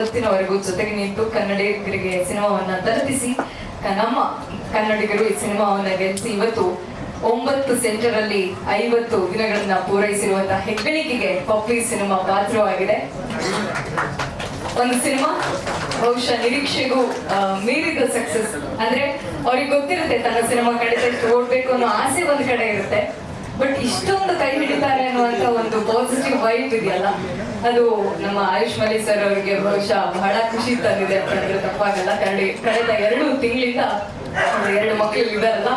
ಇವತ್ತಿನವರೆಗೂ ಜೊತೆಗೆ ನಿಂತು ಕನ್ನಡಿಗರಿಗೆ ಸಿನಿಮಾವನ್ನ ತಲುಪಿಸಿ, ನಮ್ಮ ಕನ್ನಡಿಗರು ಈ ಸಿನಿಮಾವನ್ನ ಗೆಲ್ಲಿಸಿ ಇವತ್ತು ಒಂಬತ್ತು ಸೆಂಟರ್ ಅಲ್ಲಿ ಐವತ್ತು ದಿನಗಳನ್ನ ಪೂರೈಸಿರುವಂತಹ ಹೆಗ್ಗಳಿಕೆಗೆ ಪಪ್ಪಿ ಸಿನಿಮಾ ಪಾತ್ರವಾಗಿದೆ. ಒಂದು ಸಿನಿಮಾ ಬಹುಶಃ ನಿರೀಕ್ಷೆಗೂ ಮೀರಿದ ಸಕ್ಸಸ್ ಅಂದ್ರೆ, ಅವ್ರಿಗೆ ಗೊತ್ತಿರುತ್ತೆ ತನ್ನ ಸಿನಿಮಾ ಕಡೆ ಓಡ್ಬೇಕು ಅನ್ನೋ ಆಸೆ ಒಂದ್ ಕಡೆ ಇರುತ್ತೆ. ಬಟ್ ಇಷ್ಟೊಂದು ಕೈ ಹಿಡಿತಾರೆ ಅನ್ನುವಂತ ಒಂದು ಪಾಸಿಟಿವ್ ವೈಬ್ ಇದೆಯಲ್ಲ? ಅದು ನಮ್ಮ ಆಯುಷ್ ಮಲಿ ಸರ್ ಅವರಿಗೆ ಬಹುಶಃ ಬಹಳ ಖುಷಿ ತಂದಿದೆ ಅಂತಂದ್ರೆ ತಪ್ಪಾಗಲ್ಲ. ಕರಡಿ ಕಳೆದ ಎರಡು ತಿಂಗಳಿಂದ ಎರಡು ಮಕ್ಕಳು ಇದಾರಲ್ಲ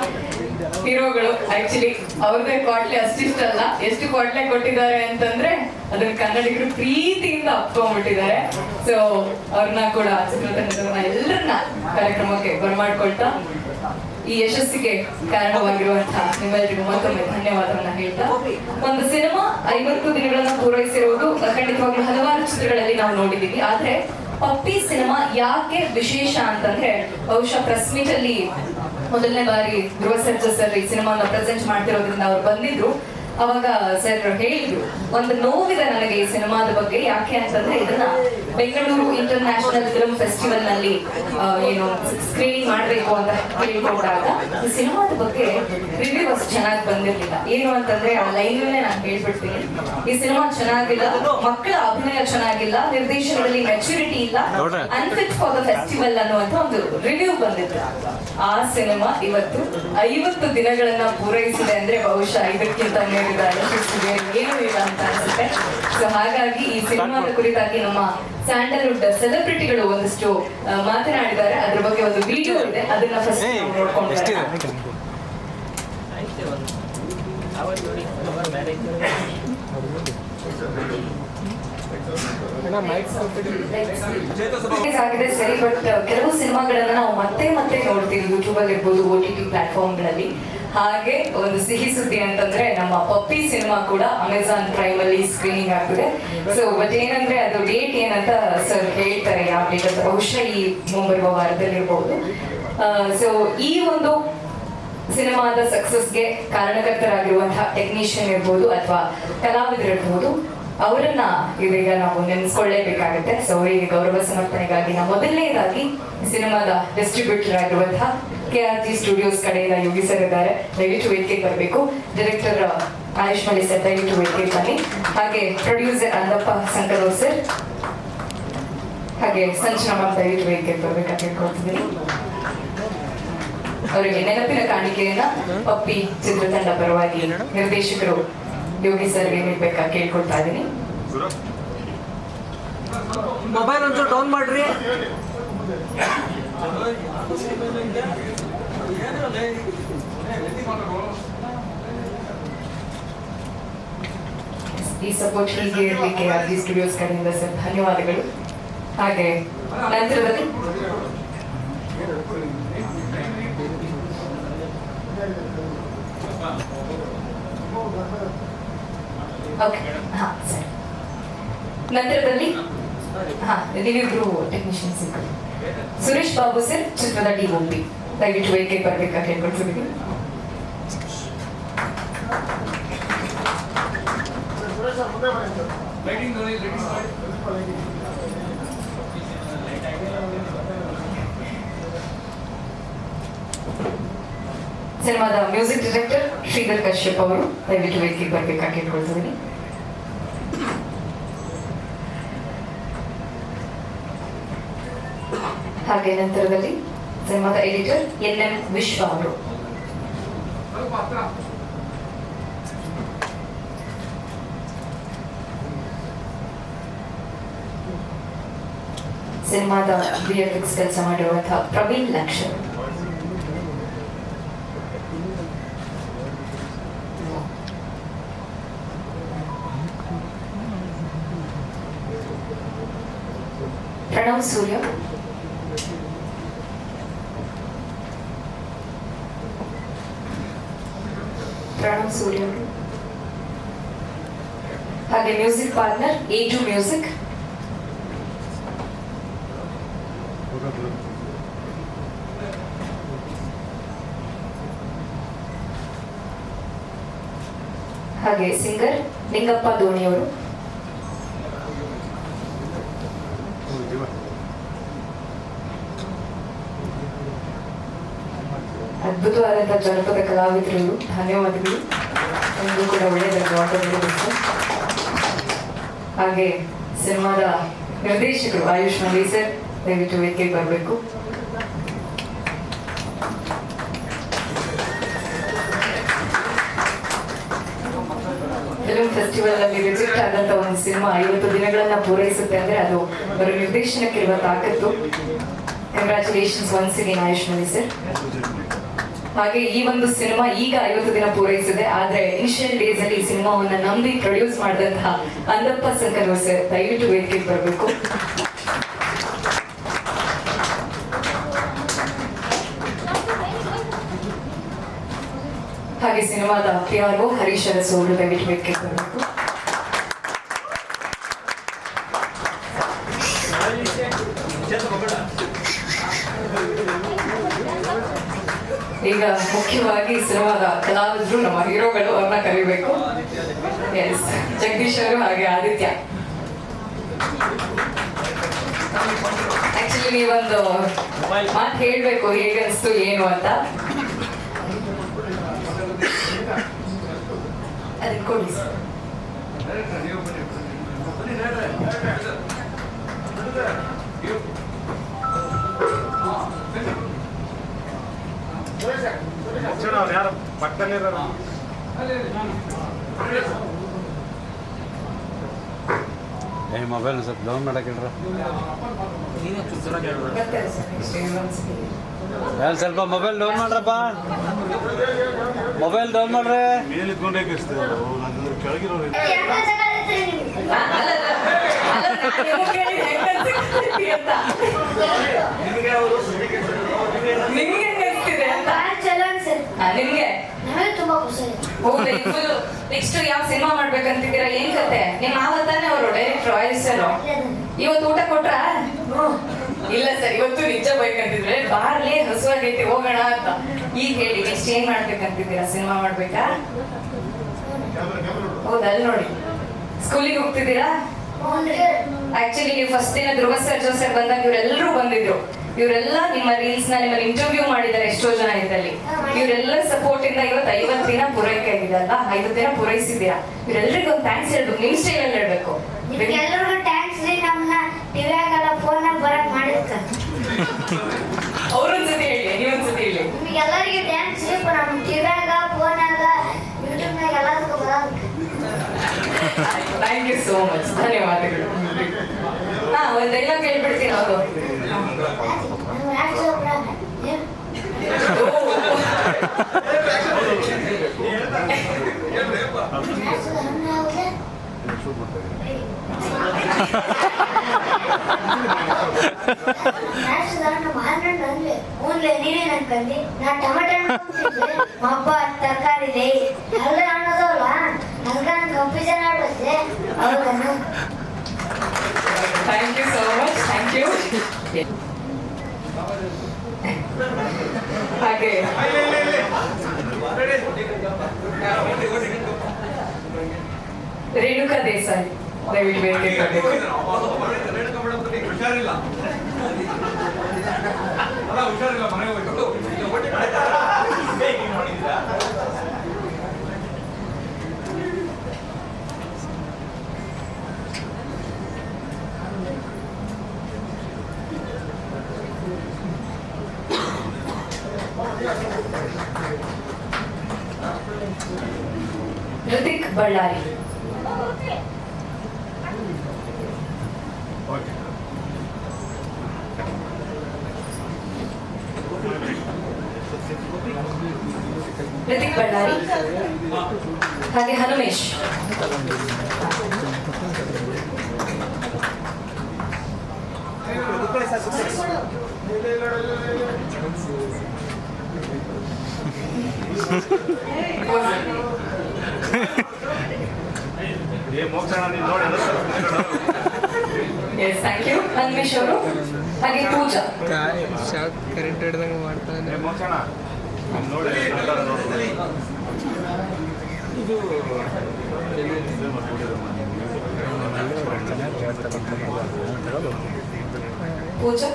ಹೀರೋಗಳು ಆಕ್ಚುಲಿ ಅವ್ರದೇ ಕ್ವಾಟ್ಲೆ ಅಷ್ಟಿಷ್ಟಲ್ಲ ಎಷ್ಟು ಕ್ವಾಟ್ಲೆ ಕೊಟ್ಟಿದ್ದಾರೆ ಅಂತಂದ್ರೆ ಅದನ್ನ ಕನ್ನಡಿಗರು ಪ್ರೀತಿಯಿಂದ ಅಪ್ಕೊಂಡ್ಬಿಟ್ಟಿದ್ದಾರೆ. ಸೊ ಅವ್ರನ್ನ ಕೂಡ ಚಿತ್ರತಂಡದವ್ರನ್ನ ಎಲ್ಲರನ್ನ ಕಾರ್ಯಕ್ರಮಕ್ಕೆ ಬರಮಾಡ್ಕೊಳ್ತಾ ಈ ಯಶಸ್ಸಿಗೆ ಕಾರಣವಾಗಿರುವಂತಹ ನಿಮ್ಮೆಲ್ಲರಿಗೂ ಮತ್ತೊಮ್ಮೆ ಧನ್ಯವಾದವನ್ನ ಹೇಳ್ತಾ, ಒಂದು ಸಿನಿಮಾ ಐವತ್ತು ದಿನಗಳನ್ನ ಪೂರೈಸಿರುವುದು ಖಂಡಿತವಾಗ್ಲೂ ಹಲವಾರು ಚಿತ್ರಗಳಲ್ಲಿ ನಾವು ನೋಡಿದೀವಿ ಆದ್ರೆ ಪಪ್ಪಿ ಸಿನಿಮಾ ಯಾಕೆ ವಿಶೇಷ ಅಂತಂದ್ರೆ ಬಹುಶಃ ಪ್ರೆಸ್ ಮೀಟ್ ಅಲ್ಲಿ ಮೊದಲನೇ ಬಾರಿ ಧ್ರುವ ಸರ್ಜಾ ಸರ್ ಈ ಸಿನಿಮಾನ ಪ್ರೆಸೆಂಟ್ ಮಾಡ್ತಿರೋದ್ರಿಂದ ಅವ್ರು ಬಂದಿದ್ರು. ಅವಾಗ ಸರ್ ಹೇಳಿದ್ರು ಒಂದು ನೋವಿದೆ ನನಗೆ ಈ ಸಿನಿಮಾದ ಬಗ್ಗೆ ಯಾಕೆ ಅಂತಂದ್ರೆ ಇದನ್ನ ಬೆಂಗಳೂರು ಇಂಟರ್ ನ್ಯಾಷನಲ್ ಫಿಲ್ಮ್ ಫೆಸ್ಟಿವಲ್ನಲ್ಲಿ ಏನು ಸ್ಕ್ರೀನಿಂಗ್ ಮಾಡ್ಬೇಕು ಅಂತ ಕೇಳ್ಕೊಂಡಾಗ ಈ ಸಿನಿಮಾದ ಬಗ್ಗೆ ರಿವ್ಯೂ ಅಷ್ಟು ಚೆನ್ನಾಗಿ ಬಂದಿರ್ಲಿಲ್ಲ. ಏನು ಅಂತಂದ್ರೆ ಆ ಲೈನ್ ನಾನು ಹೇಳ್ಬಿಡ್ತೀನಿ. ಈ ಸಿನಿಮಾ ಚೆನ್ನಾಗಿಲ್ಲ ಮಕ್ಕಳ ಅಭಿನಯ ಚೆನ್ನಾಗಿಲ್ಲ ನಿರ್ದೇಶನದಲ್ಲಿ ಮೆಚುರಿಟಿ ಇಲ್ಲ ಅನ್ಫಿಟ್ ಫಾರ್ ದ ಫೆಸ್ಟಿವಲ್ ಅನ್ನುವಂತ ಒಂದು ರಿವ್ಯೂ ಬಂದಿತ್ತು. ಆ ಸಿನಿಮಾ ಇವತ್ತು ಐವತ್ತು ದಿನಗಳನ್ನ ಪೂರೈಸಿದೆ ಅಂದ್ರೆ ಬಹುಶಃ ಇದಕ್ಕಿಂತ ಮೀರಿದ ಯಶಸ್ಸಿಗೆ ಏನೂ ಇಲ್ಲ ಅಂತ ಅನ್ಸುತ್ತೆ ಸೊ ಹಾಗಾಗಿ ಈ ಸಿನಿಮಾದ ಕುರಿತಾಗಿ ನಮ್ಮ ಸ್ಯಾಂಡಲ್ವುಡ್ ಸೆಲೆಬ್ರಿಟಿಗಳು ಒಂದಷ್ಟು ಮಾತನಾಡಿದ್ದಾರೆ. ಅದ್ರ ಬಗ್ಗೆ ಒಂದು ವಿಡಿಯೋ ಇದೆ. ಅದನ್ನ ಫಸ್ಟ್ ನೋಡ್ಕೊಂಡು ಆಗಿದೆ ಸರಿ ಬಟ್ ಕೆಲವು ಸಿನಿಮಾಗಳನ್ನ ನಾವು ಮತ್ತೆ ಮತ್ತೆ ನೋಡ್ತೀವಿ. ಯೂಟ್ಯೂಬ್ ಅಲ್ಲಿ ಇರ್ಬೋದು ಓ ಟಿ ಟಿ ಪ್ಲಾಟ್ಫಾರ್ಮ್ಗಳಲ್ಲಿ. ಹಾಗೆ ಒಂದು ಸಿಹಿ ಸುದ್ದಿ ಅಂತಂದ್ರೆ ನಮ್ಮ ಪಪ್ಪಿ ಸಿನಿಮಾ ಕೂಡ ಅಮೆಜಾನ್ ಪ್ರೈಮ್ ಅಲ್ಲಿ ಸ್ಕ್ರೀನಿಂಗ್ ಆಗ್ತಿದೆ. ಸೊ ಬಟ್ ಏನಂದ್ರೆ ಅದು ಡೇಟ್ ಏನಂತ ಸರ್ ಹೇಳ್ತಾರೆ ಯಾವ ಡೇಟ್ ಅಂತ. ಬಹುಶಃ ಈ ಮುಂಬರುವ ವಾರದಲ್ಲಿ ಇರಬಹುದು ಸೊ ಈ ಒಂದು ಸಿನಿಮಾದ ಸಕ್ಸಸ್ಗೆ ಕಾರಣಕರ್ತರಾಗಿರುವಂತಹ ಟೆಕ್ನಿಷಿಯನ್ ಇರ್ಬೋದು ಅಥವಾ ಕಲಾವಿದರಿರ್ಬೋದು, ಅವರನ್ನ ಇದೀಗ ನಾವು ನೆನೆಸ್ಕೊಳ್ಳೇಬೇಕಾಗುತ್ತೆ. ಸೊ ಅವರಿಗೆ ಗೌರವ ಸಮರ್ಪಣೆಗಾಗಿ ನಾವು ಮೊದಲನೇದಾಗಿ ಸಿನಿಮಾದ ಡಿಸ್ಟ್ರಿಬ್ಯೂಟರ್ ಆಗಿರುವಂತಹ ಕೆ ಆರ್ ಜಿ ಸ್ಟುಡಿಯೋಸ್ ಕಡೆಯಿಂದ ಯೋಗಿ ಸರ್ ಇದ್ದಾರೆ. ದಯವಿಟ್ಟು ವೇದಿಕೆಗೆ ಬರಬೇಕು. ಡೈರೆಕ್ಟರ್ ಆಯುಷ್ ಮಲ್ಲಿ ಸರ್, ದಯವಿಟ್ಟು ವೇದಿಕೆಗೆ ಬನ್ನಿ. ಹಾಗೆ ಪ್ರೊಡ್ಯೂಸರ್ ಅಂದಪ್ಪ ಸಂಕರೋರ್ ಸರ್. ಹಾಗೆ ಸಂಚನ ದಯವಿಟ್ಟು ವೇದಿಕೆಗೆ ಬರ್ಬೇಕಂತ ಹೇಳ್ಕೊಳ್ತಿದ್ದೀನಿ ಅವರಿಗೆ ನೆನಪಿನ ಕಾಣಿಕೆಯನ್ನ ಪಪ್ಪಿ ಚಿತ್ರತಂಡ ಪರವಾಗಿ ನಿರ್ದೇಶಕರು ಯೋಗಿ ಸರ್ ಸರ್ಗೆ ನೀಡ್ಬೇಕಾ ಕೇಳ್ಕೊಳ್ತಾ ಇದ್ದೀನಿ. ಮೊಬೈಲ್ ಒಂಚೂರು ಡೌನ್ ಮಾಡ್ರಿ. ಈ ಸಪೋರ್ಟ್ ಹೀಗೆ ಇರಲಿಕ್ಕೆ ಆರ್ ಜಿ ಸ್ಟುಡಿಯೋಸ್ ಕಡೆಯಿಂದ ಸರ್ ಧನ್ಯವಾದಗಳು ಹಾಗೆ ನಂತರದಲ್ಲಿ ಓಕೆ ಹಾ ಸರಿ ನಂತರದಲ್ಲಿ ಹಾ ನೀವಿಬ್ರು ಟೆಕ್ನಿಷಿಯನ್ಸ್ ಇದ್ದಾರೆ ಸುರೇಶ್ ಬಾಬು ಸರ್ ಚಿತ್ರದ ಡಿ ಒಪ್ಪಿ ದಯವಿಟ್ಟು ವೇದಿಕೆ ಬರ್ಬೇಕಾ ಕೇಳ್ಕೊಳ್ತಿದ್ದೀನಿ ಸಿನಿಮಾದ ಮ್ಯೂಸಿಕ್ ಡೈರೆಕ್ಟರ್ ಶ್ರೀಧರ್ ಕಶ್ಯಪ್ ಅವರು ದಯವಿಟ್ಟು ವೇದಿಕೆಗೆ ಬರ್ಬೇಕಾ ಹೇಳ್ಕೊಳ್ತಿದ್ದೀನಿ ಹಾಗೆ ನಂತರದಲ್ಲಿ ಸಿನಿಮಾದ ಎಡಿಟರ್ ಎನ್ ಎಂ ವಿಶ್ವ ಅವರು ಸಿನಿಮಾದ ವಿಎಫ್ಎಕ್ಸ್ ಕೆಲಸ ಮಾಡಿರುವಂತಹ ಪ್ರವೀಣ್ ಲಕ್ಷಣ್ ಪ್ರಣವ್ ಸೂರ್ಯ ಸ್ಟುಡಿಯೋ ಹಾಗೆ music partner A two music. ಹಾಗೆ ಸಿಂಗರ್ ನಿಂಗಪ್ಪ ದೋಣಿಯವರು ಅದ್ಭುತವಾದಂತಹ ಜನಪದ ಕಲಾವಿದರು ಧನ್ಯವಾದಗಳು. ನಿಮಗೂ ಕೂಡ ಒಳ್ಳೆಯದಾಗಿ ಮಾತಾಡಬೇಕು ಹಾಗೆ ಸಿನಿಮಾದ ನಿರ್ದೇಶಕರು ಆಯುಷ್ ಮಲ್ಲಿ ಸರ್, ದಯವಿಟ್ಟು ವೇದಿಕೆಗೆ ಬರಬೇಕು. ಫಿಲ್ಮ್ ಫೆಸ್ಟಿವಲ್ ಅಲ್ಲಿ ರಿಜೆಕ್ಟ್ ಆದಂತ ಒಂದು ಸಿನಿಮಾ ಐವತ್ತು ದಿನಗಳನ್ನ ಪೂರೈಸುತ್ತೆ ಅಂದ್ರೆ ಅದು ಅವರ ನಿರ್ದೇಶನಕ್ಕಿರುವ ತಾಕತ್ತು. ಕಂಗ್ರಾಚುಲೇಷನ್ಸ್ ಒನ್ಸ್ ಅಗೇನ್ ಆಯುಷ್ ಮಲ್ಲಿ ಸರ್. ಹಾಗೆ ಈ ಒಂದು ಸಿನಿಮಾ ಈಗ ಐವತ್ತು ದಿನ ಪೂರೈಸಿದೆ. ಆದ್ರೆ ಇನಿಷಿಯಲ್ ಡೇಸ್ ಅಲ್ಲಿ ಈ ಸಿನಿಮಾವನ್ನ ನಂಬಿ ಪ್ರೊಡ್ಯೂಸ್ ಮಾಡಿದಂತಹ ಅಂದಪ್ಪ ಸಂಕನೂರ್ ಸರ್, ದಯವಿಟ್ಟು ವೇದಿಕೆಗೆ ಬರಬೇಕು. ಹಾಗೆ ಸಿನಿಮಾದ P R O Harish Arasu ಅವರು ದಯವಿಟ್ಟು ವೇದಿಕೆಗೆ ಬರಬೇಕು. ಈಗ ಮುಖ್ಯವಾಗಿ ಸಿನಿಮಾದ ಕಲಾವಿದರು ನಮ್ಮ ಹೀರೋಗಳು ಅವ್ರನ್ನ ಕರಿಬೇಕು. ಎಸ್ ಜಗದೀಶ್ ಅವರು ಹಾಗೆ ಆದಿತ್ಯ. ಆಕ್ಚುಲಿ ನೀವೊಂದು ಮಾತು ಹೇಳ್ಬೇಕು ಹೇಗನ್ಸ್ತು ಏನು ಅಂತ. ಅದಕ್ಕೆ ಕೊಡಿ. ಯಾರು? ಏ ಮೊಬೈಲ್ ಸ್ವಲ್ಪ ಡೌನ್ ಮಾಡಕ್ಕೆ ಹೇಳ್ರ. ಯಾರು ಸ್ವಲ್ಪ ಮೊಬೈಲ್ ಡೌನ್ ಮಾಡ್ರಪ್ಪ? ಮೊಬೈಲ್ ಡೌನ್ ಮಾಡ್ರೆ. ಮೇಲೆ ಇದ್ಕೊಂಡೇ ಅವರು ನಾನು ಕೆಳಗಿರೋರು ನಿಮ್ಗೆ ಹೆಂಗ್ ಅನ್ಸುತ್ತೆ ಅಂತ. ನಿಮ್ಗೆ ಹೆಂಗ್ ಅನ್ಸ್ತಿದೆ ನಿಮ್ಗೆ? ತುಂಬಾ ಖುಷಿ. ಹೌದಾ ಫುಲ್ ನೆಕ್ಸ್ಟ್ ಯಾವ ಸಿನಿಮಾ ಮಾಡ್ಬೇಕಂತಿದ್ದೀರಾ? ಏನ್ ಕತೆ? ನಿಮ್ಮ ಮಾವ ತಾನೇ ಅವರು ಡೈರೆಕ್ಟರ್ ಆಯುಷ್ ಸರ್ ಇವತ್ತು ಊಟ ಕೊಟ್ರಾ? ಇಲ್ಲ ಸರ್ ಇವತ್ತು ನಿಜ ಬೇಕಂತಿದ್ರೆ ಬಾರ್ಲಿ ಹಸುವಾಗೈತಿ ಹೋಗೋಣ ಅಂತ. ಈಗ ಹೇಳಿ ನೆಕ್ಸ್ಟ್ ಏನ್ ಮಾಡ್ಬೇಕಂತಿದ್ದೀರಾ? ಸಿನಿಮಾ ಮಾಡ್ಬೇಕಾ? ಹೌದಾ ಅಲ್ಲಿ ನೋಡಿ. ಸ್ಕೂಲಿಗೆ ಹೋಗ್ತಿದ್ದೀರಾ? ಆಕ್ಚುಲಿ ನೀವು ಫಸ್ಟ್ ದಿನ ಧ್ರುವ ಸರ್ ಜೋಸರ್ ಬಂದಾಗ ಇವರೆಲ್ಲರೂ ಬಂದಿದ್ರು. ಇವರೆಲ್ಲ ನಿಮ್ಮ ರೀಲ್ಸ್ನ ನಿಮ್ಮ ಇಂಟರ್ವ್ಯೂ ಮಾಡಿದ್ದಾರೆ ಎಷ್ಟೋ ಜನ ಇದ್ರಲ್ಲಿ. ಇವರೆಲ್ಲ ಸಪೋರ್ಟ್ ಇಂದ ಇವತ್ತು ಐವತ್ತು ದಿನ ಪೂರೈಕೆ ಆಗಿದೆ ಅಲ್ವಾ? ಐವತ್ತು ದಿನ ಪೂರೈಸಿದ್ದೀರಾ? ಇವರೆಲ್ಲರಿಗೂ ಒಂದು ಥ್ಯಾಂಕ್ಸ್ ಹೇಳ್ಬೇಕು. ನಿಮ್ ಸ್ಟೈಲ್ ಅಲ್ಲಿ ಹೇಳ್ಬೇಕು. ಹೌದಾ thank you so much thank you ಹಾಗೆ ರೇಣುಕಾ ದೇಸಾಯಿ ದಯವಿಟ್ಟು ವೇದಿಕೆ ಬರಬೇಕು ಹುಷಾರಿಲ್ಲ ಅಲ್ಲ ಹುಷಾರಿಲ್ಲ ಮನೆಗೆ ಹೋಗ್ಬೇಕು ಋತಿಕ್ ಬಳ್ಳಾರಿ ಹಾಗೆ ಹನುಮೇಶ್. ಥ್ಯಾಂಕ್ ಯು ಹನುಮೇಶ್ ಅವರು. ಹಾಗೆ ಪೂಜಾ. ಶಾಕ್ ಕರೆಂಟ್ ಹಿಡ್ದಂಗೆ ಮಾಡ್ತಾನೆ ನೀನು ಪೂಜಾ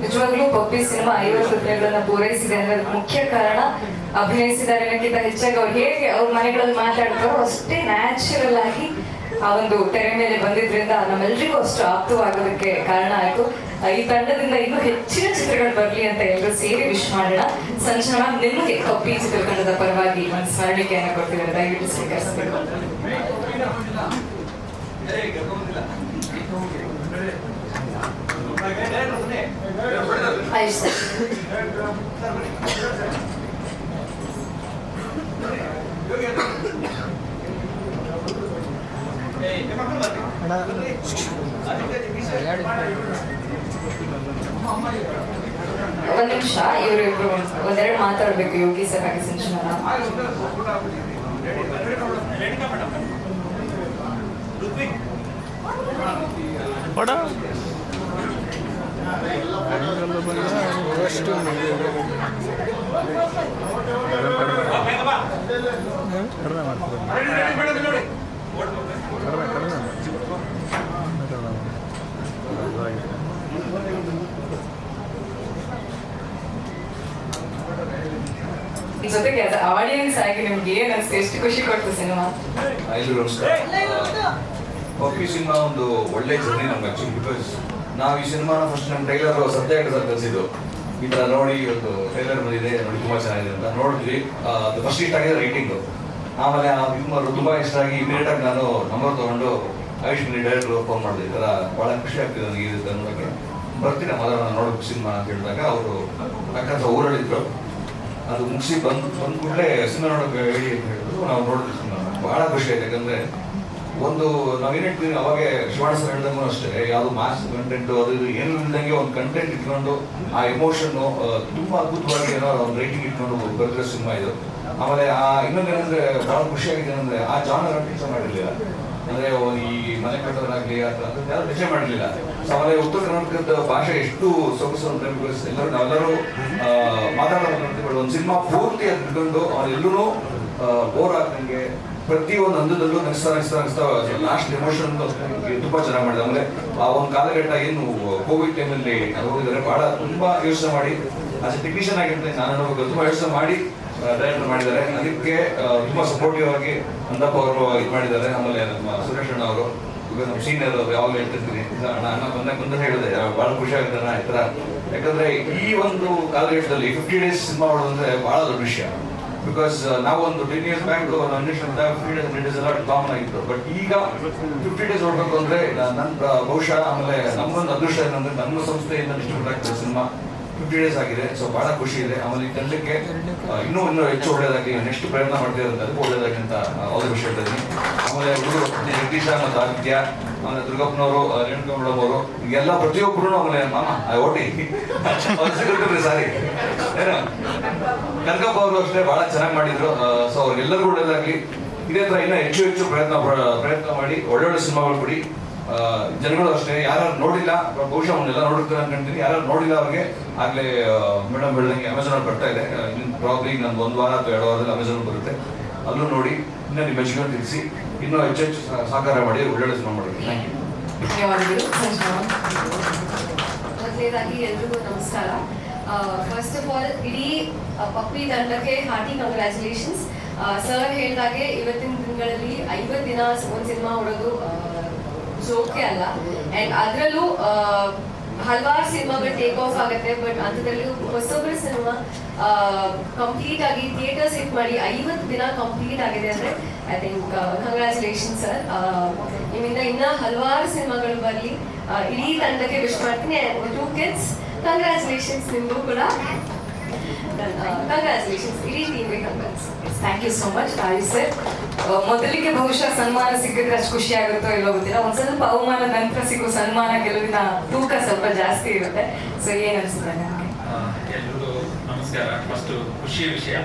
ನಿಜವಾಗ್ಲೂ ಪಪ್ಪಿ ಸಿನಿಮಾ ಐವತ್ತು ದಿನಗಳನ್ನ ಪೂರೈಸಿದೆ ಅಂದ್ರೆ ಮುಖ್ಯ ಕಾರಣ. ಅಭಿನಯಿಸಿದ್ದಾರೆ ಅನ್ನಕ್ಕಿಂತ ಹೆಚ್ಚಾಗಿ ಅವ್ರು ಹೇಗೆ ಅವ್ರ ಮನೆಗಳಲ್ಲಿ ಮಾತಾಡ್ತಾರೋ ಅಷ್ಟೇ ನ್ಯಾಚುರಲ್ ಆಗಿ ಆ ಒಂದು ತೆರೆ ಮೇಲೆ ಬಂದಿದ್ರಿಂದ ನಮ್ಮೆಲ್ರಿಗೂ ಅಷ್ಟು ಆಪ್ತವಾಗೋದಕ್ಕೆ ಕಾರಣ ಆಯ್ತು. ಈ ತಂಡದಿಂದ ಇನ್ನೂ ಹೆಚ್ಚಿನ ಚಿತ್ರಗಳು ಬರಲಿ ಅಂತ ಎಲ್ಲರೂ ಸೇರಿ ವಿಶ್ ಮಾಡೋಣ. ಸಂಚನ ನಿಮಗೆ ಕಪ್ಪಿ ಚಿತ್ರತಂಡದ ಪರವಾಗಿ ಒಂದು ಸ್ಮರಣಿಕೆಯನ್ನು ಕೊಡ್ತಿದ್ದಾರೆ. ದಯವಿಟ್ಟು ಸ್ವೀಕರಿಸಬೇಕು ಆಯ್ತು ಸರ್ ಒಂದ್ ನಿಮಿಷ ಇವರು ಇಬ್ರು ಒಂದೆರಡು ಮಾತಾಡ್ಬೇಕು ಯೋಗಿ ಸರ್ ಹಾಗೆ ಸಂಜನಾ ಮ್ಯಾಮ್ ಫಸ್ಟು ಜೊತೆಗೆ ಆಡಿಯನ್ಸ್ ಆಗಿ ನಿಮ್ಗೆ ಏನ್ ಅನ್ಸುತ್ತೆ ಎಷ್ಟು ಖುಷಿ ಕೊಡ್ತು ಸಿನಿಮಾ? ಎಲ್ರಿಗೂ ನಮಸ್ಕಾರ. ಪಪ್ಪಿ ಸಿನಿಮಾ ಒಂದು ಒಳ್ಳೆ ಜರ್ನಿ ನಮ್ಗೆ ಆಕ್ಚುಲಿ ಬಿಕಾಸ್ ನಾವು ಈ ಸಿನಿಮಾನ ಫಸ್ಟ್ ನಮ್ಮ ಟ್ರೈಲರ್ ಸತ್ಯ ಸರ್ ಕಲಿಸಿದ್ದು ಈ ಥರ ನೋಡಿ ಒಂದು ಟ್ರೈಲರ್ ಬಂದಿದೆ, ನೋಡಿ ತುಂಬ ಚೆನ್ನಾಗಿದೆ ಅಂತ ನೋಡಿದ್ವಿ. ಅದು ಫಸ್ಟ್ ಇಷ್ಟ ಆಗಿದೆ ರೈಟಿಂಗು ಆಮೇಲೆ ಆ ಫಿಲ್ಮ್ ತುಂಬಾ ಇಷ್ಟ ಆಗಿ ಇಮಿಡಿಯೇಟ್ ಆಗಿ ನಾನು ನಂಬರ್ ತಗೊಂಡು ಆಯುಷ್ ಮನಿ ಡೈರೆಕ್ಟರ್ ಫೋನ್ ಮಾಡಿದೆ, ಈ ಥರ ಭಾಳ ಖುಷಿ ಆಗ್ತಿದೆ ನನಗೆ ಇದು ನೋಡೋಕ್ಕೆ ಬರ್ತೀನಿ, ಮೊದಲ ನಾನು ನೋಡೋಕೆ ಸಿನಿಮಾ ಅಂತ ಹೇಳಿದಾಗ ಅವರು ಅಕ್ಕ ಊರಲ್ಲಿದ್ರು. ಅದು ಮುಗಿಸಿ ಬಂದು ಬಂದ ಕೂಡಲೇ ಸಿನಿಮಾ ನೋಡೋಕೆ ಹೇಳಿ ಅಂತ ಹೇಳಿದ್ರು. ನಾವು ನೋಡಿದ್ವಿ ಸಿನಿಮಾ. ಬಹಳ ಖುಷಿ ಆಯ್ತು. ಯಾಕಂದ್ರೆ ಒಂದು ನಾವೇನ್ ಹೇಳ್ತೀವಿ, ಅವಾಗ ಶಿವಣ್ಣ ಸರ್ ಹೇಳ್ದಂಗೂ ಅಷ್ಟೇ, ಯಾವುದು ಮಾಸ್ ಕಂಟೆಂಟ್ ಅದು ಇದು ಏನು ಇಲ್ದಂಗೆ ಒಂದು ಕಂಟೆಂಟ್ ಇಟ್ಕೊಂಡು ಆ ಎಮೋಷನ್ ತುಂಬಾ ಅದ್ಭುತವಾಗಿ ಏನೋ ಒಂದು ರೈಟಿಂಗ್ ಇಟ್ಕೊಂಡು ಬರೆದಿರೋ ಸಿನಿಮಾ ಇದು. ಆಮೇಲೆ ಆ ಇನ್ನೊಂದೇನಂದ್ರೆ ಬಹಳ ಖುಷಿ ಆಗಿದೆ ಅಂದ್ರೆ ಆ ಜಾನರ್ ಕೆಲಸ ಮಾಡಿರ್ಲಿಲ್ಲ. ಅಂದ್ರೆ ಈ ಮನೆ ಕಟ್ಟೋದಾಗ್ಲಿ ಅಥವಾ ಯಾರು ಮಾಡಲಿಲ್ಲ ಸೊ ಆಮೇಲೆ ಉತ್ತರ ಕರ್ನಾಟಕದ ಭಾಷೆ ಎಷ್ಟು ಸೊಗಸು ಎಲ್ಲರೂ ನಾವೆಲ್ಲರೂ ಮಾತಾಡೋದು ಒಂದು ಸಿನಿಮಾ ಪೂರ್ತಿ ಅದು ಬಿಟ್ಕೊಂಡು ಅವರೆಲ್ಲರೂ ಬೋರ್ ಆಗ್ತಂಗೆ ಪ್ರತಿ ಒಂದು ಹಂತದಲ್ಲೂ ನಗಿಸ್ತಾ ನಗಿಸ್ತಾ ನಗಿಸ್ತಾ ಲಾಸ್ಟ್ ಎಮೋಷನ್ ತುಂಬಾ ಚೆನ್ನಾಗಿ ಮಾಡಿದೆ. ಆಮೇಲೆ ಆ ಒಂದು ಕಾಲಘಟ್ಟ ಏನು ಕೋವಿಡ್ ಟೈಮಲ್ಲಿ ಹೋಗಿದ್ದಾರೆ ಬಹಳ ತುಂಬಾ ಯೋಚನೆ ಮಾಡಿ ಆಸ್ ಎ ಟೆಕ್ನಿಷಿಯನ್ ಆಗಿರ್ತೀನಿ ನಾನು ತುಂಬಾ ಯೋಚನೆ ಮಾಡಿ ಡೈರೆಕ್ಟರ್ ಮಾಡಿದ್ದಾರೆ. ಅದಕ್ಕೆ ತುಂಬಾ ಸಪೋರ್ಟಿವ್ ಆಗಿ ಅಂದಪ್ಪ ಅವರು ಇದು ಮಾಡಿದ್ದಾರೆ. ಆಮೇಲೆ ನಮ್ಮ ಸುರೇಶ್ ಅಣ್ಣ ಅವರು. ನಮ್ಮ ಸೀನಿಯರ್ ಯಾವಾಗ ಹೇಳ್ತಿರ್ತೀನಿ ಅಣ್ಣ ಅಣ್ಣ ಬಂದಾಗ ಬಂದ ಹೇಳಿದೆ ಬಹಳ ಖುಷಿ ಆಗುತ್ತೆ ಅಣ್ಣ, ಈ ಯಾಕಂದ್ರೆ ಈ ಒಂದು ಕಾಲಘಟ್ಟದಲ್ಲಿ ಫಿಫ್ಟಿ ಡೇಸ್ ಸಿನಿಮಾ ಮಾಡೋದಂದ್ರೆ ಬಹಳ ದೊಡ್ಡ ವಿಷಯ. ಬಿಕಾಸ್ ನಾವು ಒಂದು ಟೆನ್ ಇಯರ್ಸ್ ಬ್ಯಾಕ್ ಅನ್ವೇಷಣೆ ಫಿಫ್ಟಿ ಡೇಸ್ ಹಂಡ್ರೆಡ್ ಡೇಸ್ ಎಲ್ಲ ಕಾಮನ್ ಆಗಿತ್ತು. ಬಟ್ ಈಗ ಫಿಫ್ಟಿ ಡೇಸ್ ನೋಡ್ಬೇಕು ಅಂದ್ರೆ ನನ್ನ ಬಹುಶಃ ಆಮೇಲೆ ನಮ್ಮೊಂದು ಅದೃಷ್ಟ ಏನಂದ್ರೆ, ನಮ್ಮ ಸಂಸ್ಥೆಯಿಂದ ಡಿಸ್ಟ್ರಿಬ್ಯೂಟ್ ಆಗ್ತದೆ ಸಿನಿಮಾ ಫಿಫ್ಟಿ ಡೇಸ್ ಆಗಿದೆ ಸೊ ಬಹಳ ಖುಷಿ ಇದೆ. ಆಮೇಲೆ ಈ ತಂಡಕ್ಕೆ ಇನ್ನೂ ಇನ್ನೂ ಹೆಚ್ಚು ಒಳ್ಳೇದಾಗಿ ನೆಕ್ಸ್ಟ್ ಪ್ರಯತ್ನ ಮಾಡ್ತಿದ್ದಾರೆ ಅದಕ್ಕೂ ಒಳ್ಳೇದಾಗಿ ಅಂತ ಆಲ್ ವಿಷಯ ಹೇಳ್ತೀನಿ ಆಮೇಲೆ ಹುಡುಗರು ಜಗದೀಶ ಮತ್ತು ಆದಿತ್ಯ ಆಮೇಲೆ ದುರ್ಗಪ್ಪನವರು ರೇಣುಕಾ ಮೇಡಮ್ ಅವರು ಎಲ್ಲ ಪ್ರತಿಯೊಬ್ಬರು ಆಮೇಲೆ ಮಾಮ ಓಟಿ. ಸಿಗುತ್ತೆ ಸಾರಿ. ಏನು? ಕನಕಪ್ಪ ಅವರು ಅಷ್ಟೇ ಬಹಳ ಚೆನ್ನಾಗಿ ಮಾಡಿದ್ರು. ಸೊ ಅವ್ರಿಗೆಲ್ಲರಿಗೂ ಒಳ್ಳೇದಾಗಲಿ. ಇದೇ ತರ ಇನ್ನೂ ಹೆಚ್ಚು ಹೆಚ್ಚು ಪ್ರಯತ್ನ ಪ್ರಯತ್ನ ಮಾಡಿ ಒಳ್ಳೊಳ್ಳೆ ಸಿನಿಮಾಗಳು ಕೊಡಿ. ಆ, ಜನಗಳು ಅಷ್ಟೇ ಯಾರು ನೋಡಿಲ್ಲ, ಬಹುಶಃ ಅವನ್ನೆಲ್ಲ ನೋಡಿರ್ತಾರೆ ಅನ್ಕೊಂತೀನಿ. ಯಾರು ನೋಡಿಲ್ಲ ಅವ್ರಿಗೆ, ಆಗಲೇ ಮೇಡಮ್ ಹೇಳಿದಂಗೆ ಅಮೆಝಾನ್ ಬರ್ತಾ ಇದೆ. ಪ್ರಾಬ್ಲಿ ನಂದು ಒಂದು ವಾರ ಅಥವಾ ಎರಡು ವಾರದಲ್ಲಿ ಅಮೆಝಾನ್ ಬರುತ್ತೆ. ಅಲ್ಲೂ ನೋಡಿ, ಇನ್ನೂ ನಿಮ್ಮ ಮೆಚ್ಚುಗೆ ತಿಳಿಸಿ. ಇನ್ನೂ ಹೆಚ್ಚು ಹೆಚ್ಚು ಸಹ- ಸಹಕಾರ ಮಾಡಿ, ಒಳ್ಳೊಳ್ಳೆ ಸಿನಿಮಾ ಮಾಡಿ ಥ್ಯಾಂಕ್ ಯು ಎಲ್ರಿಗೂ ನಮಸ್ಕಾರ. ಫಸ್ಟ್ ಆಫ್ ಆಲ್ ಇಡೀ ಪಪ್ಪಿ ತಂಡಕ್ಕೆ ಹಾರ್ಟಿ ಕಂಗ್ರ್ಯಾಚುಲೇಷನ್ಸ್ ಸರ್ ಹೇಳಿದಾಗೆ ಇವತ್ತಿನ ದಿನಗಳಲ್ಲಿ ಐವತ್ತು ದಿನ ಒಂದು ಸಿನಿಮಾ ಹೊಡೋದು ಜೋಕೆ ಅಲ್ಲ? ಅಂಡ್ ಅದರಲ್ಲೂ ಹಲವಾರು ಸಿನಿಮಾಗಳು ಟೇಕ್ ಆಫ್ ಆಗುತ್ತೆ ಬಟ್ ಅಂಥದ್ರಲ್ಲೂ ಹೊಸೊಬ್ಬರ ಸಿನಿಮಾ ಕಂಪ್ಲೀಟ್ ಆಗಿ ಥಿಯೇಟರ್ಸ್ ಹಿಟ್ ಮಾಡಿ ಐವತ್ತು ದಿನ ಕಂಪ್ಲೀಟ್ ಆಗಿದೆ ಅಂದ್ರೆ ಐ ಥಿಂಕ್ ಕಂಗ್ರ್ಯಾಚುಲೇಷನ್ ಸರ್ ನಿಮ್ಮಿಂದ ಇನ್ನ ಹಲವಾರು ಸಿನಿಮಾಗಳು ಬರಲಿ. ಇಡೀ ತಂಡಕ್ಕೆ ವಿಶ್ ಮಾಡ್ತೀನಿ. ಟೂ ಕಿಡ್ಸ್ ಕಂಗ್ರ್ಯಾಚುಲೇಷನ್ಸ್ ನಿಮಗೂ ಕೂಡ. ಕಂಗ್ರ್ಯಾಚುಲೇಷನ್ಸ್ ಇಡೀ ಟೀಮ್ಗೆ congrats thank you so much Ayush sir ಮೊದಲಿಗೆ ಬಹುಶಃ ಸನ್ಮಾನ ಸಿಕ್ಕಿದ್ರೆ ಅಷ್ಟು ಖುಷಿ ಆಗುತ್ತೋ ಇಲ್ಲೋ ಗೊತ್ತಿಲ್ಲ. ಒಂದ್ ಸ್ವಲ್ಪ ಅವಮಾನ, ನಂತರ ಸಿಗೋ ಸನ್ಮಾನ ಗೆಲುವಿನ ತೂಕ ಸ್ವಲ್ಪ ಜಾಸ್ತಿ ಇರುತ್ತೆ. ಸೊ ಏನ್ ಅನ್ಸುತ್ತೆ ಎಲ್ರಿಗೂ ನಮಸ್ಕಾರ. ಫಸ್ಟ್ ಖುಷಿಯ ವಿಷಯ.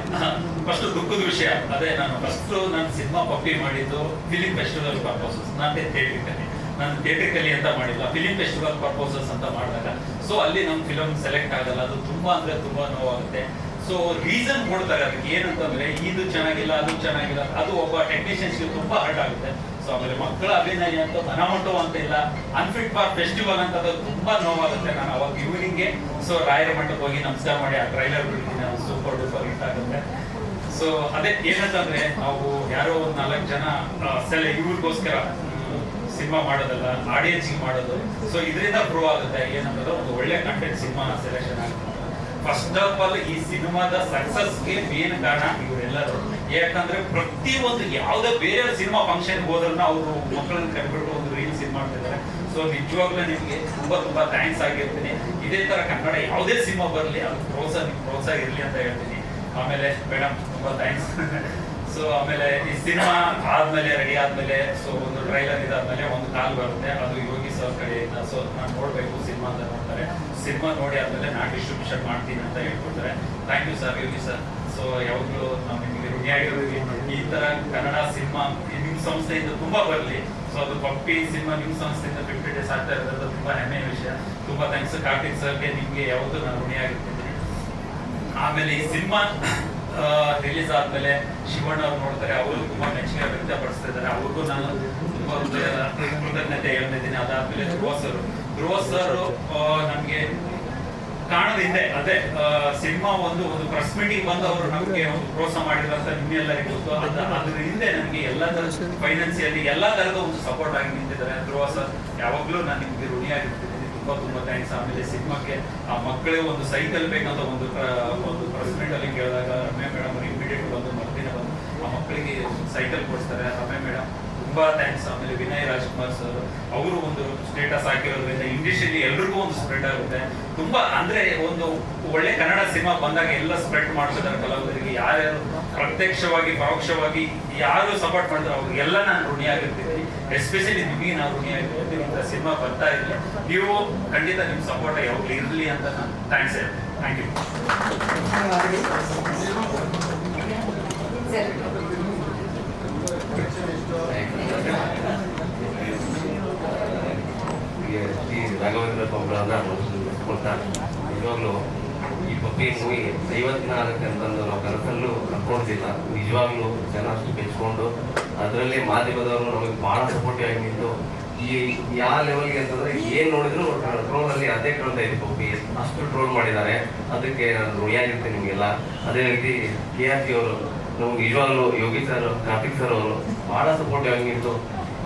ಫಸ್ಟ್ ದುಃಖದ ವಿಷಯ. ಅದೇ ನಾನು ಫಸ್ಟ್ ನಾನು ಸಿನಿಮಾ ಪಪ್ಪಿ ಮಾಡಿದ್ದು ಫಿಲಿಂ ಫೆಸ್ಟಿವಲ್ ಪರ್ಪೋಸಸ್ ನಾನೇ ಥಿಯೇಟ್ರಿಕಲಿ ನಾನು ಥಿಯೇಟ್ರಿಕಲಿ ಅಂತ ಮಾಡಿಲ್ಲ ಫಿಲಿಂ ಫೆಸ್ಟಿವಲ್ ಪರ್ಪೋಸಸ್ ಅಂತ ಮಾಡಿದಾಗ ಸೊ ಅಲ್ಲಿ ನಮ್ಮ ಫಿಲಮ್ ಸೆಲೆಕ್ಟ್ ಆಗಲ್ಲ. ಅದು ತುಂಬಾ ಅಂದ್ರೆ ತುಂಬಾ ನೋವಾಗುತ್ತೆ. ಸೊ ರೀಸನ್ ಕೊಡ್ತಾರೆ ಅದಕ್ಕೆ ಏನಂತಂದ್ರೆ, ಇದು ಚೆನ್ನಾಗಿಲ್ಲ, ಅದು ಚೆನ್ನಾಗಿಲ್ಲ, ಅದು ಒಬ್ಬ ಟೆಕ್ನಿಷಿಯನ್ಸ್ಗೆ ತುಂಬಾ ಹರ್ಟ್ ಆಗುತ್ತೆ. ಸೊ ಆಮೇಲೆ ಮಕ್ಕಳ ಅಭಿನಯ ಅಂತ ಮನಮುಟ್ಟುವ ಅಂತ ಇಲ್ಲ ಅನ್ಫಿಟ್ ಫಾರ್ ಫೆಸ್ಟಿವಲ್ ಅಂತ ತುಂಬಾ ನೋವಾಗುತ್ತೆ. ನಾನು ಅವಾಗ ಈವ್ನಿಂಗ್ಗೆ ಸೊ ರಾಯರ ಮಠಕ್ಕೆ ಹೋಗಿ ನಮಸ್ಕಾರ ಮಾಡಿ, ಆ ಟ್ರೈಲರ್ ಬಿಡ್ತೀನಿ ಸೂಪರ್ ಡೂಪರ್ ಹಿಟ್ ಆಗುತ್ತೆ. ಸೊ ಅದೇ ಏನಂತಂದ್ರೆ, ನಾವು ಯಾರೋ ಒಂದ್ ನಾಲ್ಕು ಜನ ಸೆಲೆ ಇವ್ರಿಗೋಸ್ಕರ ಸಿನಿಮಾ ಮಾಡೋದಲ್ಲ ಆಡಿಯನ್ಸ್ ಮಾಡೋದು. ಸೊ ಇದರಿಂದ ಪ್ರೂವ್ ಆಗುತ್ತೆ. ಏನಂತಂದ್ರೆ, ಒಂದು ಒಳ್ಳೆ ಕಂಟೆಂಟ್ ಸಿನಿಮಾ ಸೆಲೆಕ್ಷನ್ ಆಗುತ್ತೆ. ಫಸ್ಟ್ ಆಫ್ ಆಲ್ ಈ ಸಿನಿಮಾದ ಸಕ್ಸಸ್ಗೆ ಮೇನ್ ಕಾರಣ ಇವರೆಲ್ಲರೂ. ಯಾಕಂದ್ರೆ ಪ್ರತಿ ಒಂದು ಯಾವುದೇ ಬೇರೆ ಸಿನಿಮಾ ಫಂಕ್ಷನ್ ಹೋದ್ರೂ ಅವರು ಮಕ್ಕಳನ್ನ ಕಂಡುಬಿಟ್ಟು ಒಂದು ರೀಲ್ಸ್ ಇದು ಮಾಡ್ತಿದ್ದಾರೆ. ಸೊ ನಿಜವಾಗ್ಲೂ ನಿಮಗೆ ತುಂಬಾ ತುಂಬಾ ಥ್ಯಾಂಕ್ಸ್ ಆಗಿರ್ತೀನಿ. ಇದೇ ತರ ಕನ್ನಡ ಯಾವುದೇ ಸಿನಿಮಾ ಬರಲಿ, ಅದು ಪ್ರೋತ್ಸಾಹ ಪ್ರೋತ್ಸಾಹ ಇರಲಿ ಅಂತ ಹೇಳ್ತೀನಿ. ಆಮೇಲೆ ಮೇಡಮ್ ತುಂಬಾ ಥ್ಯಾಂಕ್ಸ್ ಸೊ ಆಮೇಲೆ ಈ ಸಿನಿಮಾ ಆದ್ಮೇಲೆ ರೆಡಿ ಆದ್ಮೇಲೆ ಸೊ ಒಂದು ಟ್ರೈಲರ್ ಇದಾದ್ಮೇಲೆ ಒಂದು ಕಾಲ್ ಬರುತ್ತೆ. ಅದು ಯೋಗಿ ಸರ್ ಕಡೆಯಿಂದ. ಸೊ ನಾನು ನೋಡ್ಬೇಕು ಸಿನಿಮಾ ಅಂತ ನೋಡ್ತಾರೆ. ಸಿನಿಮಾ ನೋಡಿ ಆದ್ಮೇಲೆ ನಾ ಡಿಸ್ಟ್ರಿಬ್ಯೂಷನ್ ಮಾಡ್ತೀನಿ ಅಂತ ಹೇಳ್ಕೊಡ್ತಾರೆ. Thank you sir Yogi sir so ಯಾವಾಗಲೂ ನಾವು ನಿಮಗೆ ಋಣಿಯಾಗಿರೋದು ಈ ತರ ಕನ್ನಡ ಸಿನಿಮಾ ನಿಮ್ಮ ಸಂಸ್ಥೆಯಿಂದ ತುಂಬಾ ಬರಲಿ. ಸೊ ಅದು ಪಪ್ಪಿ ಸಿನಿಮಾ ನಿಮ್ಮ ಸಂಸ್ಥೆಯಿಂದ ಫಿಫ್ಟಿ ಡೇಸ್ ಆಗ್ತಾ ಇರೋದು ತುಂಬಾ ಹೆಮ್ಮೆಯ ವಿಷಯ. ತುಂಬಾ ಥ್ಯಾಂಕ್ಸ್ ಕಾರ್ತಿಕ್ ಸರ್ಗೆ ನಿಮಗೆ ಯಾವತ್ತೂ ನಾನು ಋಣಿಯಾಗಿರ್ತೀನಿ ಆಮೇಲೆ ಈ ಸಿನಿಮಾ ರಿಲೀಸ್ ಆದಮೇಲೆ ಶಿವಣ್ಣ ಅವ್ರು ನೋಡ್ತಾರೆ. ಅವರು ತುಂಬಾ ಮೆಚ್ಚುಗೆ ವ್ಯಕ್ತಪಡಿಸ್ತಾ ಇದ್ದಾರೆ. ಅವ್ರಿಗೂ ನಾನು ತುಂಬಾ ಕೃತಜ್ಞತೆ ಹೇಳ್ತಿದ್ದೀನಿ ಅದಾದ್ಮೇಲೆ ಧ್ರುವ ಧ್ರುವ ಸರ್ ನಮ್ಗೆ ಕಾಣದ ಅದೇ ಸಿನಿಮಾ ಒಂದು ಒಂದು ಪ್ರೆಸ್ ಮೀಟಿಂಗ್ ಬಂದು ಅವರು ನಮಗೆ ಒಂದು ಪ್ರೋತ್ಸಾಹ ಮಾಡಿದ್ರು ಅಂತ ನಿಮ್ಮೆಲ್ಲರಿಗೂ ಗೊತ್ತು. ಅದ ಅದ್ರ ಹಿಂದೆ ನಮಗೆ ಎಲ್ಲ ಥರದ ಫೈನಾನ್ಸಿಯಲ್ಲಿ ಎಲ್ಲ ತರದ ಒಂದು ಸಪೋರ್ಟ್ ಆಗಿ ನಿಂತಿದ್ದಾರೆ. ಧ್ರುವ ಸರ್ ಯಾವಾಗಲೂ ನಾನು ನಿಮಗೆ ಋಣಿಯಾಗಿರ್ತೀನಿ ತುಂಬಾ ತುಂಬಾ ಥ್ಯಾಂಕ್ಸ್ ಆಮೇಲೆ ಸಿನಿಮಾಕ್ಕೆ ಆ ಮಕ್ಕಳೇ ಒಂದು ಸೈಕಲ್ ಬೇಕಂತ ಒಂದು ಒಂದು ಪ್ರೆಸ್ ಮೀಟ್ ಅಲ್ಲಿ ಕೇಳಿದಾಗ ರಮ್ಯಾ ಮೇಡಮ್ ಇಮಿಡಿಯೇಟ್ ಬಂದು ಮರ್ದಿನ ಬಂದು ಆ ಮಕ್ಕಳಿಗೆ ಸೈಕಲ್ ಕೊಡಿಸ್ತಾರೆ. ರಮ್ಯಾ ಮೇಡಮ್ ತುಂಬಾ ಥ್ಯಾಂಕ್ಸ್ ಆಮೇಲೆ ವಿನಯ್ ರಾಜ್ಕುಮಾರ್ ಸರ್ ಅವರು ಒಂದು ಸ್ಟೇಟಸ್ ಹಾಕಿರೋದ್ರಿಂದ ಇಂಡಸ್ಟ್ರಿಯಲ್ಲಿ ಎಲ್ರಿಗೂ ಒಂದು ಸ್ಪ್ರೆಡ್ ಆಗುತ್ತೆ. ತುಂಬಾ ಅಂದ್ರೆ ಒಂದು ಒಳ್ಳೆ ಕನ್ನಡ ಸಿನಿಮಾ ಬಂದಾಗ ಎಲ್ಲ ಸ್ಪ್ರೆಡ್ ಮಾಡ್ತಿದ್ದಾರೆ ಕಲಾವಿದರಿಗೆ. ಯಾರ್ಯಾರು ಪ್ರತ್ಯಕ್ಷವಾಗಿ, ಪರೋಕ್ಷವಾಗಿ ಯಾರು ಸಪೋರ್ಟ್ ಮಾಡ್ತಾರೆ ಅವ್ರಿಗೆಲ್ಲ ನಾನು ಋಣಿಯಾಗಿರ್ತೀನಿ ಎಸ್ಪೆಷಲಿ ನಿಮಗೆ ನಾವು ಋಣಿಯಾಗಿರ್ತೀನಿ ಇಂಥ ಸಿನಿಮಾ ಬರ್ತಾ ಇರಲಿ. ನೀವು ಖಂಡಿತ ನಿಮ್ಮ ಸಪೋರ್ಟ್ ಯಾವಾಗಲೂ ಇರಲಿ ಅಂತ ನಾನು ಥ್ಯಾಂಕ್ಸ್ ಹೇಳ್ತೀನಿ. ಥ್ಯಾಂಕ್ ಯು ಕೊಡ್ತಾ ನಿಜವಾಗ್ಲೂ ಈ ಪಪ್ಪಿ ಮೂವಿ ಐವತ್ನಾಲ್ಕು ಅಂತಂದು ನಾವು ಕನಸಲ್ಲೂ ಅನ್ಕೊಂಡಿಲ್ಲ ನಿಜವಾಗ್ಲೂ ಜನ ಅಷ್ಟು ಅದರಲ್ಲಿ ಮಾಧ್ಯಮದವರು ನಮಗೆ ಭಾಳ ಸಪೋರ್ಟಿವ್ ಆಗಿ ನಿಂತು ಈ ಯಾವ ಲೆವೆಲ್ಗೆ ಅಂತಂದ್ರೆ ಏನ್ ನೋಡಿದ್ರು ಟ್ರೋಲಲ್ಲಿ ಅದೇ ಕಾಣ್ತಾ ಇದೆ ಪಪ್ಪಿ ಅಷ್ಟು ಟ್ರೋಲ್ ಮಾಡಿದ್ದಾರೆ. ಅದಕ್ಕೆ ನಾನು ಋಣಿಯಾಗಿರ್ತೀನಿ ನಿಮಗೆಲ್ಲ. ಅದೇ ರೀತಿ ಕೆ ಆರ್ ಸಿ ಅವರು, ನಮ್ಗೆ ನಿಜವಾಗ್ಲೂ ಯೋಗಿ ಸರ್, ಕಾರ್ತಿಕ್ ಸರ್ ಅವರು ಭಾಳ ಸಪೋರ್ಟಿವ್ ಆಗಿ ನಿಂತು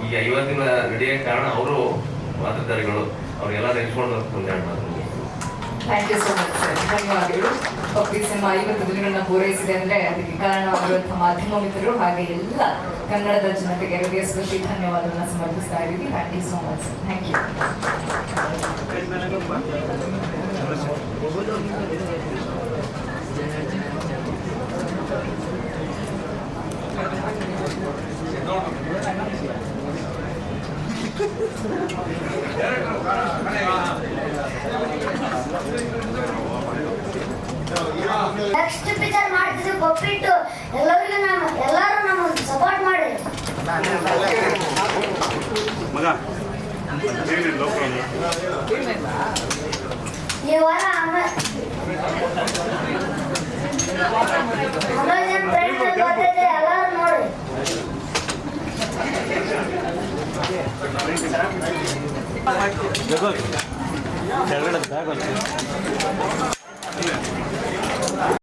ಈ ಐವತ್ತಿನ ರೆಡಿಯಾಗಿ ಕಾರಣ ಅವರು ಪಾತ್ರಧಾರಿಗಳು ಅವರೆಲ್ಲ ನೆನೆಸ್ಕೊಂಡು ಮಾತು. Thank you so much sir ಧನ್ಯವಾದಗಳು. ಪಪ್ಪಿ ಸಿನಿಮಾ ಐವತ್ತು ದಿನಗಳನ್ನ ಪೂರೈಸಿದೆ ಅಂದ್ರೆ ಅದಕ್ಕೆ ಕಾರಣವಾಗಿರುವಂತಹ ಮಾಧ್ಯಮ ಮಿತ್ರರು ಹಾಗೆ ಎಲ್ಲ ಕನ್ನಡದ ಜನತೆಗೆ ಹೃದಯ ಸ್ಪರ್ಶಿ ಧನ್ಯವಾದಗಳನ್ನ ಸಮರ್ಪಿಸ್ತಾ ಇದ್ದೀವಿ. Thank you so much sir thank you next picture ಮಾಡ್ತಿದ್ವಿ ಬೊಪ್ಪಿಟ್ಟು ಎಲ್ಲರಿಗೂ ನಮ್ಮ ಎಲ್ಲರೂ ನಮಗೆ ಸಪೋರ್ಟ್ ಮಾಡಿ. ಮಗ ಈ ವಾರ ಅಮ್ಮ ಅಮೆಜಾನ್ ಪ್ರೈಮ್ ಬರ್ತಿದೆ ಎಲ್ಲರೂ ನೋಡಿ. ಕೆಳಗಡೆ ಬ್ಯಾಗ್